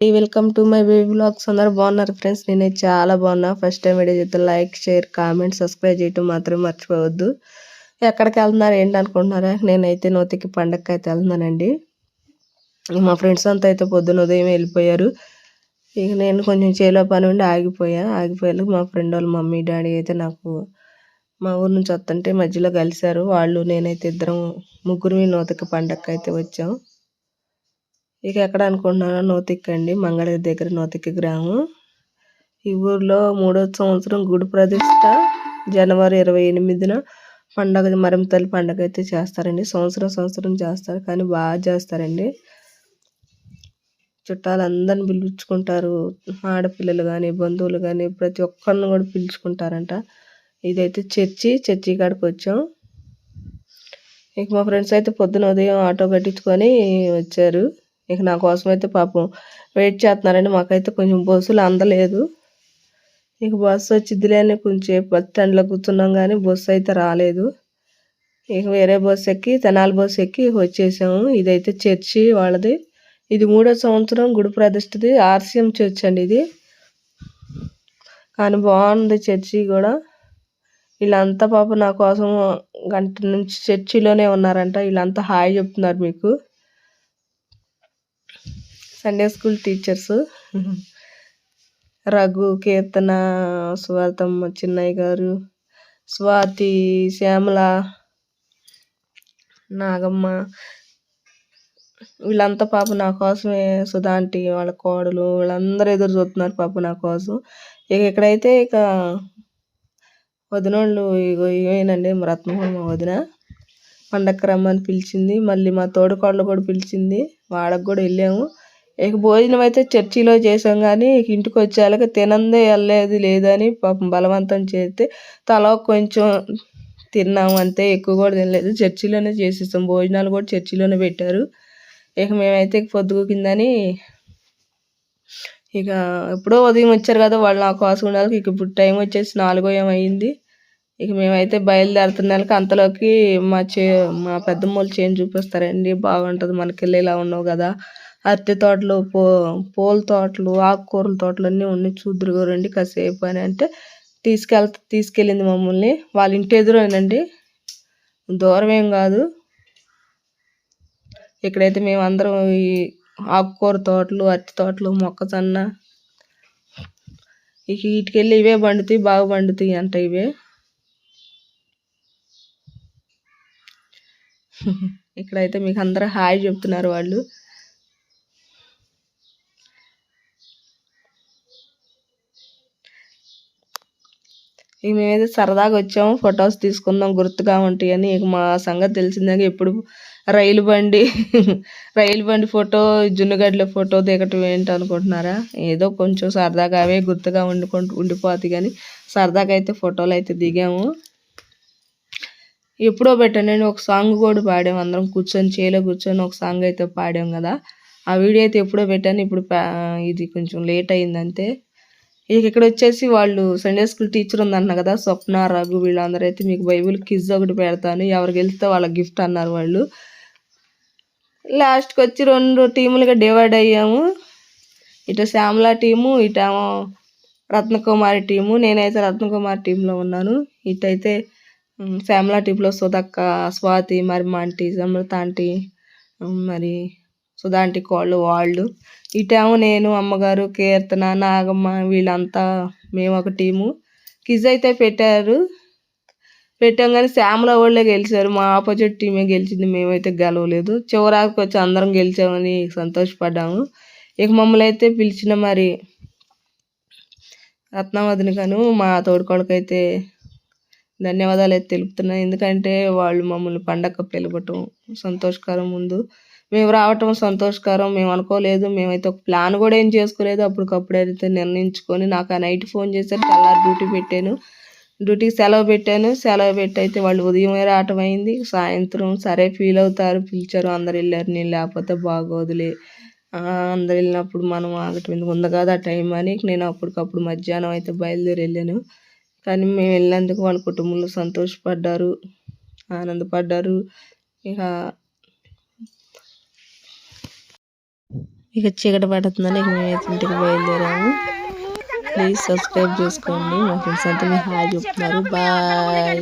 Welcome to my baby blogs అందరు బాగున్నారు friends నేనైతే చాలా బాగున్నా. ఫస్ట్ టైం వీడియో చేస్తే లైక్ షేర్ కామెంట్ సబ్స్క్రైబ్ చేయటం మాత్రం మర్చిపోవద్దు. ఎక్కడికి వెళ్తున్నారు ఏంటి అనుకుంటున్నారా? నేనైతే నోతికి పండగకి అయితే వెళ్తున్నానండి. మా ఫ్రెండ్స్ అంతా అయితే పొద్దున ఉదయం వెళ్ళిపోయారు. ఇక నేను కొంచెం చేలో పని ఉండి ఆగిపోయా. ఆగిపోయాక మా ఫ్రెండ్ వాళ్ళ మమ్మీ డాడీ అయితే నాకు మా ఊరు నుంచి వస్తుంటే మధ్యలో కలిశారు. వాళ్ళు నేనైతే ఇద్దరం ముగ్గురు నూతికి పండగకి అయితే వచ్చాం. ఇక ఎక్కడ అనుకుంటున్నారో నోతిక్కండి. మంగళగిరి దగ్గర నోతిక్కి గ్రామం. ఈ ఊర్లో మూడో సంవత్సరం గుడి ప్రతిష్ట జనవరి ఇరవై ఎనిమిదిన పండగ మరింతల్లి పండగ అయితే చేస్తారండి. సంవత్సరం సంవత్సరం చేస్తారు కానీ బాగా చేస్తారండి. చుట్టాలు అందరిని పిలుచుకుంటారు. ఆడపిల్లలు కానీ బంధువులు కానీ ప్రతి ఒక్కరిని కూడా పిలుచుకుంటారంట. ఇదైతే చర్చి చర్చి కాడికి వచ్చాం. ఇక మా ఫ్రెండ్స్ అయితే పొద్దున ఉదయం ఆటో కట్టించుకొని వచ్చారు. ఇక నా కోసం అయితే పాపం వెయిట్ చేస్తున్నారండి మాకైతే కొంచెం బస్సులు అందలేదు. ఇక బస్సు వచ్చిద్దిలే అని కొంచెం బస్ స్టాండ్లో కూర్చున్నాం కానీ బస్సు అయితే రాలేదు. ఇక వేరే బస్సు ఎక్కి తెనాలి బస్సు ఎక్కి వచ్చేసాము. ఇదైతే చర్చి వాళ్ళది. ఇది మూడో సంవత్సరం గుడి ప్రతిష్టది ఆర్సీఎం చర్చ్ అండి ఇది. కానీ బాగుంది చర్చి కూడా. వీళ్ళంతా పాప నా కోసం గంట నుంచి చర్చిలోనే ఉన్నారంట. వీళ్ళంతా హాయ్ చెప్తున్నారు మీకు. Sunday school teachers Raghu Keerthana Swathamma Chinnayya garu Swathi Shyamala Nagamma. వీళ్ళంతా పాప నా కోసమే సుధాంటి వాళ్ళ కోడలు వీళ్ళందరూ ఎదురు చూస్తున్నారు పాప నా కోసం. ఇక ఇక్కడైతే ఇక వదినోళ్ళు ఇగో ఇవేనండి వదిన. పండక్కి రమ్మని పిలిచింది. మళ్ళీ మా తోడుకోడలు కూడా పిలిచింది. వాడకు కూడా వెళ్ళాము. ఇక భోజనం అయితే చర్చిలో చేసాం కానీ ఇంటికి వచ్చేళ్ళకి తినందే వెళ్ళేది లేదని పాపం బలవంతం చేస్తే తల కొంచెం తిన్నాము అంతే ఎక్కువ కూడా తినలేదు. చర్చిలోనే చేసేసాం. భోజనాలు కూడా చర్చిలోనే పెట్టారు. ఇక మేమైతే పొద్దుగు కిందని ఇక ఎప్పుడో ఉదయం వచ్చారు కదా వాళ్ళు నా కోసం ఉండాలి. ఇక ఇప్పుడు టైం వచ్చేసి నాలుగో ఏమైంది ఇక మేమైతే బయలుదేరుతున్నాక అంతలోకి మా చే మా పెద్దమ్మలు చేంజ్ చూపిస్తారండి. బాగుంటుంది మనకి ఇలా ఉన్నావు కదా. అరటి తోటలు పూ పూల తోటలు ఆకుకూరల తోటలు అన్నీ ఉన్నాయి. చూద్దరు రండి కాసేపు అని అంటే తీసుకెళ్ తీసుకెళ్ళింది మమ్మల్ని. వాళ్ళ ఇంటి ఎదురేనండి. దూరం ఏం కాదు. ఇక్కడైతే మేము అందరం ఈ ఆకుకూర తోటలు అరటి తోటలు మొక్కజొన్న. ఇక వీటికెళ్ళి ఇవే పండుతాయి బాగా పండుతాయి అంట ఇవే. ఇక్కడైతే మీకు అందరూ హాయ్ చెప్తున్నారు వాళ్ళు. ఇక మేమైతే సరదాగా వచ్చాము ఫొటోస్ తీసుకుందాం గుర్తుగా ఉంటాయని. ఇక మా సంగతి తెలిసిందాక ఎప్పుడు రైలు బండి రైలు బండి ఫోటో జున్నుగడ్డల ఫోటో దిగటం ఏంటి అనుకుంటున్నారా? ఏదో కొంచెం సరదాగా అవే గుర్తుగా ఉండుకుంటూ ఉండిపోతాయి కానీ సరదాగా అయితే ఫోటోలు అయితే దిగాము. ఎప్పుడో పెట్టానండి ఒక సాంగ్ కూడా పాడాము అందరం కూర్చొని చేలో కూర్చొని ఒక సాంగ్ అయితే పాడాం కదా. ఆ వీడియో అయితే ఎప్పుడో పెట్టాను ఇప్పుడు ఇది కొంచెం లేట్ అయిందంతే ఇక ఇక్కడ వచ్చేసి వాళ్ళు సండే స్కూల్ టీచర్ ఉందన్న కదా స్వప్న రఘు వీళ్ళందరూ అయితే మీకు బైబుల్ కిజ్ ఒకటి పెడతాను. ఎవరికి వెళ్తే వాళ్ళ గిఫ్ట్ అన్నారు వాళ్ళు. లాస్ట్కి వచ్చి రెండు టీములుగా డివైడ్ అయ్యాము. ఇటు శ్యామల టీము ఇటేమో రత్నకుమారి టీము. నేనైతే రత్నకుమారి టీంలో ఉన్నాను. ఇటైతే శ్యామల టీంలో సుధక్క స్వాతి మరి మా ఆంటీ సమృత ఆంటీ మరి సుధాంటికి కోళ్ళు వాళ్ళు. ఇటేమో నేను అమ్మగారు కీర్తన నాగమ్మ వీళ్ళంతా మేము ఒక టీము. క్విజ్ అయితే పెట్టారు. పెట్టాం కానీ శ్యామల వాళ్ళే గెలిచారు. మా ఆపోజిట్ టీమే గెలిచింది. మేమైతే గెలవలేదు. చివరాకు వచ్చి అందరం గెలిచామని సంతోషపడ్డాము. ఇక మమ్మల్ని అయితే పిలిచిన మరి రత్నావతిని కాను మా తోడుకోడకైతే ధన్యవాదాలు అయితే తెలుపుతున్నాను ఎందుకంటే వాళ్ళు మమ్మల్ని పండగ పిలవటం సంతోషకరం ముందు. మేము రావటం సంతోషకరం మేము అనుకోలేదు మేమైతే ఒక ప్లాన్ కూడా ఏం చేసుకోలేదు. అప్పటికప్పుడు అయితే నిర్ణయించుకొని నాకు ఆ నైట్ ఫోన్ చేశారు తెల్లారి డ్యూటీ పెట్టాను. డ్యూటీకి సెలవు పెట్టాను. సెలవు పెట్టి అయితే వాళ్ళు ఉదయం రావటం అయింది. సాయంత్రం సరే ఫీల్ అవుతారు పిలిచారు అందరు వెళ్ళారు. నేను లేకపోతే బాగోదులే. అందరు వెళ్ళినప్పుడు మనం ఆగటం ఎందుకు? ఉంది కదా టైం అని. నేను అప్పటికప్పుడు మధ్యాహ్నం అయితే బయలుదేరి వెళ్ళాను. కానీ మేము వెళ్ళినందుకు వాళ్ళ కుటుంబంలో సంతోషపడ్డారు ఆనందపడ్డారు. ఇక ఇక చీకటి పడుతుందని ఇక మేమైతే ఇంటికి బయలుదేరాము ప్లీజ్ సబ్స్క్రైబ్ చేసుకోండి మా ఫ్రెండ్స్ అంతా మీ హాయ్ చెప్తున్నారు బాయ్